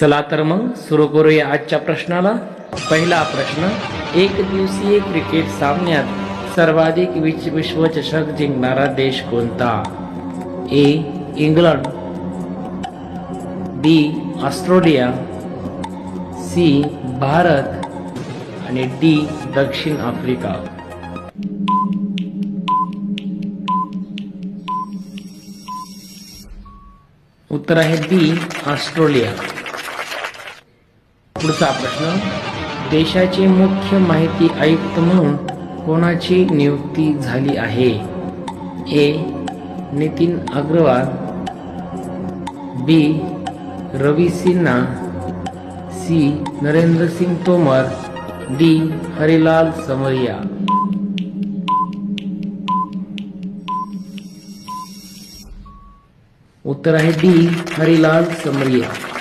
चला तर मग सुरू करूया आजच्या प्रश्नाला. पहिला प्रश्न एक दिवसीय क्रिकेट सामन्यात सर्वाधिक विच- विश्वचषक जिंकणारा देश कोणता? A England. B Australia. C Bharat. आणि डी दक्षिण आफ्रिका. उत्तर आहे बी ऑस्ट्रेलिया. पुढचा प्रश्न देशाचे मुख्य माहिती आयुक्त म्हणून कोणाची नियुक्ती झाली आहे? A. Nitin Agarwal B. Ravi Sinha C. Narendra Singh Tomar D. Harilal Samariya. उत्तर आहे डी. हरिलाल समरिया.